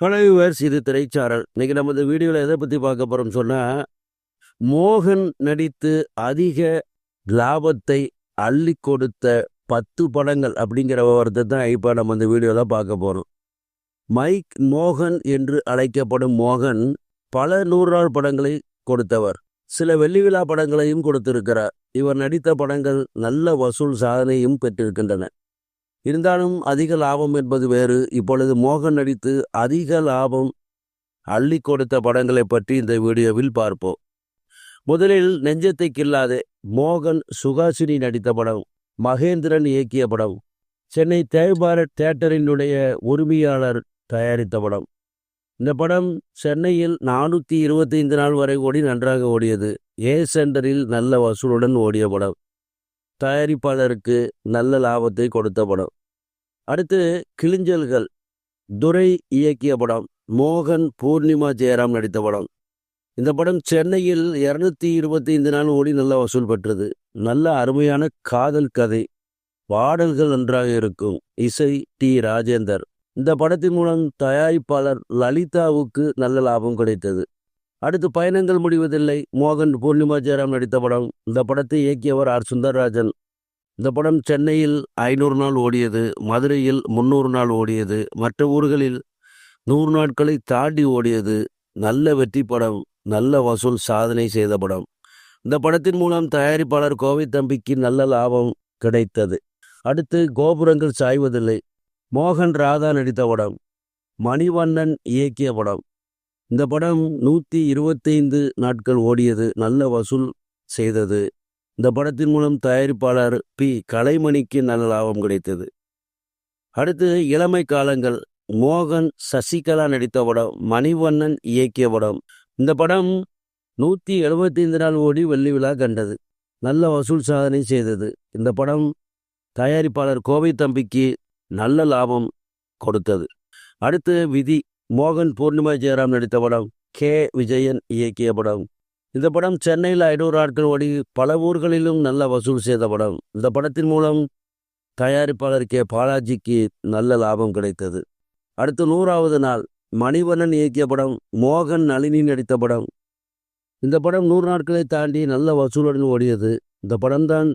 Hello viewers இது திரைச்சாரல். இன்னைக்கு நம்ம இந்த வீடியோவில் எதை பற்றி பார்க்க போகிறோம் சொன்னால் மோகன் நடித்து அதிக லாபத்தை அள்ளி கொடுத்த பத்து படங்கள் அப்படிங்கிற விவரத்தை தான் இப்போ நம்ம இந்த வீடியோவில் பார்க்க போகிறோம் மைக் மோகன் என்று அழைக்கப்படும் மோகன் பல நூறாள் படங்களை கொடுத்தவர். சில வெள்ளி விழா படங்களையும் கொடுத்திருக்கிறார். இவர் நடித்த படங்கள் நல்ல வசூல் சாதனையும் பெற்றிருக்கின்றன. இருந்தாலும் அதிக லாபம் என்பது வேறு. இப்பொழுது மோகன் நடித்து அதிக லாபம் அள்ளி கொடுத்த படங்களை பற்றி இந்த வீடியோவில் பார்ப்போம். முதலில் நெஞ்சத்தை கில்லாதே மோகன் சுகாசினி நடித்த படம் மகேந்திரன் இயக்கிய படம் சென்னை தேவ்பாரத் தியேட்டரினுடைய உரிமையாளர் தயாரித்த படம். இந்த படம் சென்னையில் நானூற்றி இருபத்தைந்து நாள் வரை ஓடி நன்றாக ஓடியது. ஏ. சென்டரில் நல்ல வசூலுடன் ஓடிய படம். தயாரிப்பாளருக்கு நல்ல லாபத்தை கொடுத்த படம். அடுத்து கிளிஞ்சல்கள் துரை இயக்கிய படம். மோகன் பூர்ணிமா ஜெயராம் நடித்த படம். இந்த படம் சென்னையில் இரநூத்தி இருபத்தி ஐந்து நாள் ஓடி நல்லா வசூல் பெற்றது. நல்ல அருமையான காதல் கதை. பாடல்கள் நன்றாக இருக்கும். இசை டி. ராஜேந்தர். இந்த படத்தின் மூலம் தயாரிப்பாளர் லலிதாவுக்கு நல்ல லாபம் கிடைத்தது. அடுத்து பயணங்கள் முடிவதில்லை. மோகன் பூர்ணிமா ஜெயராம் நடித்த படம். இந்த படத்தை இயக்கியவர் ஆர். சுந்தரராஜன். இந்த படம் சென்னையில் ஐநூறு நாள் ஓடியது மதுரையில் முந்நூறு நாள் ஓடியது மற்ற ஊர்களில் நூறு நாட்களை தாண்டி ஓடியது. நல்ல வெற்றி படம் நல்ல வசூல் சாதனை செய்த படம். இந்த படத்தின் மூலம் தயாரிப்பாளர் கோவை தம்பிக்கு நல்ல லாபம் கிடைத்தது. அடுத்து கோபுரங்கள் சாய்வதில்லை. மோகன் ராதா நடித்த படம் மணிவண்ணன் இயக்கிய படம். இந்த படம் நூற்றி இருபத்தைந்து நாட்கள் ஓடியது நல்ல வசூல் செய்தது. இந்த படத்தின் மூலம் தயாரிப்பாளர் பி. கலைமணிக்கு நல்ல லாபம் கிடைத்தது. அடுத்து இளமை காலங்கள். மோகன் சசிகலா நடித்த படம் மணிவண்ணன் இயக்கிய படம். இந்த படம் நூற்றி எழுபத்தைந்து நாள் ஓடி வெள்ளி விழா கண்டது. நல்ல வசூல் சாதனை செய்தது. இந்த படம் தயாரிப்பாளர் கோவை தம்பிக்கு நல்ல லாபம் கொடுத்தது. அடுத்து விதி. மோகன் பூர்ணிமா ஜெயராம் நடித்த படம் கே. விஜயன் இயக்கிய படம். இந்த படம் சென்னையில் ஐநூறு நாட்கள் ஓடி பல ஊர்களிலும் நல்ல வசூல் செய்த படம். இந்த படத்தின் மூலம் தயாரிப்பாளர் கே பாலாஜிக்கு நல்ல லாபம் கிடைத்தது. அடுத்து நூறாவது நாள் மணிவண்ணன் இயக்கிய படம் மோகன் நளினி நடித்த படம். இந்த படம் நூறு நாட்களை தாண்டி நல்ல வசூலுடன் ஓடியது. இந்த படம்தான்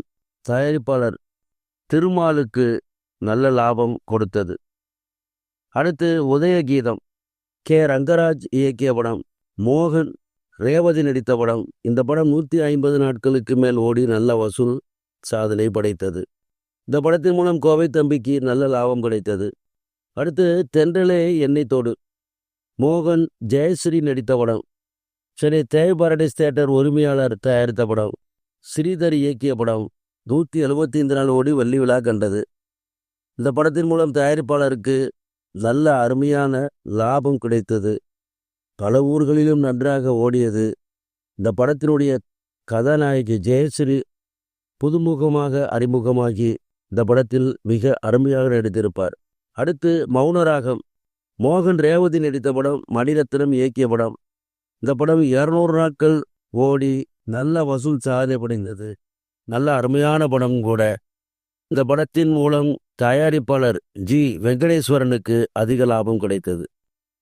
தயாரிப்பாளர் திருமாலுக்கு நல்ல லாபம் கொடுத்தது. அடுத்து உதயகீதம். கே ரங்கராஜ் இயக்கிய படம் மோகன் ரேவதி நடித்த படம். இந்த படம் நூற்றி ஐம்பது நாட்களுக்கு மேல் ஓடி நல்ல வசூல் சாதனை படைத்தது. இந்த படத்தின் மூலம் கோவை தம்பிக்கு நல்ல லாபம் கிடைத்தது. அடுத்து தென்றலே எண்ணெய் தோடு. மோகன் ஜெயஸ்ரீ நடித்த படம். சென்னை தேவ் பாரடைஸ் தேட்டர் உரிமையாளர் தயாரித்த படம். ஸ்ரீதர் இயக்கிய படம். நூற்றி எழுபத்தி ஐந்து நாள் ஓடி வெள்ளி விழா கண்டது. இந்த படத்தின் மூலம் தயாரிப்பாளருக்கு நல்ல அருமையான லாபம் கிடைத்தது. பல ஊர்களிலும் நன்றாக ஓடியது. இந்த படத்தினுடைய கதாநாயகி ஜெயஸ்ரீ புதுமுகமாக அறிமுகமாகி இந்த படத்தில் மிக அருமையாக நடித்திருப்பார். அடுத்து மௌனராகம். மோகன் ரேவதி நடித்த படம் மணிரத்னம் இயக்கிய படம். இந்த படம் இரநூறு நாட்கள் ஓடி நல்ல வசூல் சாதனை படைந்தது. நல்ல அருமையான படம் கூட. இந்த படத்தின் மூலம் தயாரிப்பாளர் ஜி. வெங்கடேஸ்வரனுக்கு அதிக லாபம் கிடைத்தது.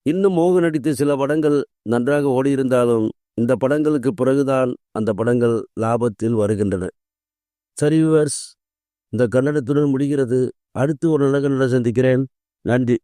இன்னும் மோகன் நடித்த சில படங்கள் நன்றாக ஓடியிருந்தாலும் இந்த படங்களுக்கு பிறகுதான் அந்த படங்கள் லாபத்தில் வருகின்றன. சரி விவர்ஸ் இந்த கன்னடத்துடன் முடிகிறது. அடுத்து ஒரு நல்ல கன்னட சந்திக்கிறேன். நன்றி.